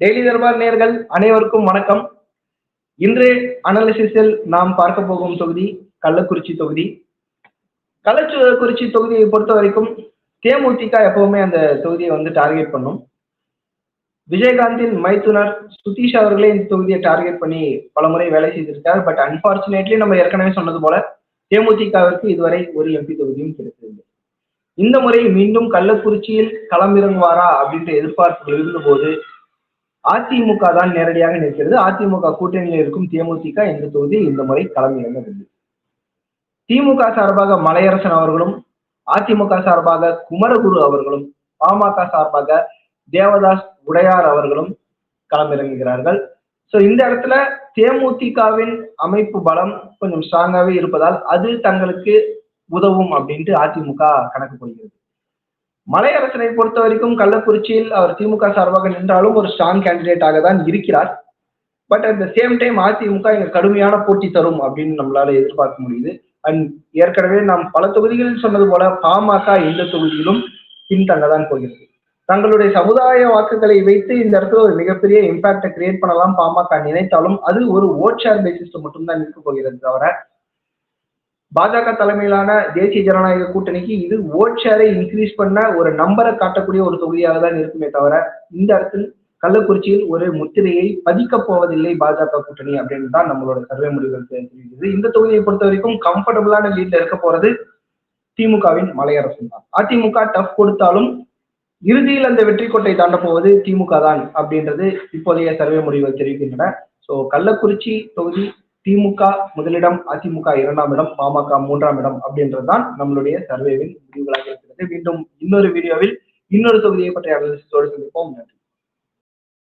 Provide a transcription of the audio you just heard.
Daily Darbar நேர்கள் அனைவருக்கும் வணக்கம். இன்று அனாலிசிஸில் நாம் பார்க்க போகும் தொகுதி கள்ளக்குறிச்சி தொகுதி. கள்ளக்குறிச்சி தொகுதியை பொறுத்த வரைக்கும் தேமுதிக எப்பவுமே அந்த தொகுதியை வந்து டார்கெட் பண்ணும். விஜயகாந்தின் மைத்துனர் சுதீஷ் அவர்களே இந்த தொகுதியை டார்கெட் பண்ணி பலமுறை வேலை செய்திருக்கார். பட் அன்பார்ச்சுனேட்லி நம்ம ஏற்கனவே சொன்னது போல தேமுதிகவிற்கு இதுவரை ஒரு எம்பி தொகுதியும் கிடைத்தது இந்த முறை மீண்டும் கள்ளக்குறிச்சியில் களமிறங்குவாரா அப்படின்ற எதிர்பார்ப்புகள் இருந்தபோது அதிமுக தான் நேரடியாக நிற்கிறது. அதிமுக கூட்டணியில் இருக்கும் தேமுதிக இந்த தொகுதியில் இந்த முறை களமிறங்கவில்லை திமுக சார்பாக மலையரசன் அவர்களும் அதிமுக சார்பாக குமரகுரு அவர்களும் பாமக சார்பாக தேவதாஸ் உடையார் அவர்களும் களமிறங்குகிறார்கள். ஸோ இந்த இடத்துல தேமுதிகவின் அமைப்பு பலம் கொஞ்சம் ஸ்ட்ராங்காகவே இருப்பதால் அது தங்களுக்கு உதவும் அப்படின்ட்டு அதிமுக கணக்கு போடுகிறது. மலையரசனை பொறுத்த வரைக்கும் கள்ளக்குறிச்சியில் அவர் திமுக சார்பாக நின்றாலும் ஒரு ஸ்ட்ராங் கேண்டிடேட்டாக தான் இருக்கிறார். But at the same time AIADMK இங்க கடுமையான போட்டி தரும் அப்படின்னு நம்மளால எதிர்பார்க்க முடியுது. அண்ட் ஏற்கனவே நாம் பல தொகுதிகளில் சொன்னது போல பாமக எந்த தொகுதியிலும் பின்தங்க தான் போகிறது. தங்களுடைய சமுதாய வாக்குகளை வைத்து இந்த இடத்துல ஒரு மிகப்பெரிய இம்பாக்டை கிரியேட் பண்ணலாம் பாமக நினைத்தாலும் அது ஒரு ஓட் ஷேர் பேசிஸ்ல மட்டும்தான் இருக்க போகிறது தவிர பாஜக தலைமையிலான தேசிய ஜனநாயக கூட்டணிக்கு இது ஓட் ஷேரை இன்க்ரீஸ் பண்ண ஒரு நம்பரை காட்டக்கூடிய ஒரு தொகுதியாக தான் இருக்குமே தவிர இந்த இடத்தில் கள்ளக்குறிச்சியில் ஒரு முத்திரையை பதிக்கப் போவதில்லை பாஜக கூட்டணி அப்படின்னு தான் நம்மளோட சர்வே முடிவுகள் தெரிவிக்குது. இந்த தொகுதியை பொறுத்த வரைக்கும் கம்ஃபர்டபுளான லீட்ல இருக்க போறது திமுகவின் மலையரசன் தான். அதிமுக டஃப் கொடுத்தாலும் இறுதியில் அந்த வெற்றி கோட்டை தாண்ட போவது திமுக தான் அப்படின்றது இப்போதைய சர்வே முடிவுகள் தெரிவிக்கின்றன. ஸோ கள்ளக்குறிச்சி தொகுதி திமுக முதலிடம் அதிமுக இரண்டாம் இடம் பாமக மூன்றாம் இடம் அப்படின்றது தான் நம்மளுடைய சர்வேவின் முடிவுகளாக இருக்கிறது. மீண்டும் இன்னொரு வீடியோவில் இன்னொரு தொகுதியை பற்றிய அனாலிசிஸோடு சந்திப்போம். நன்றி.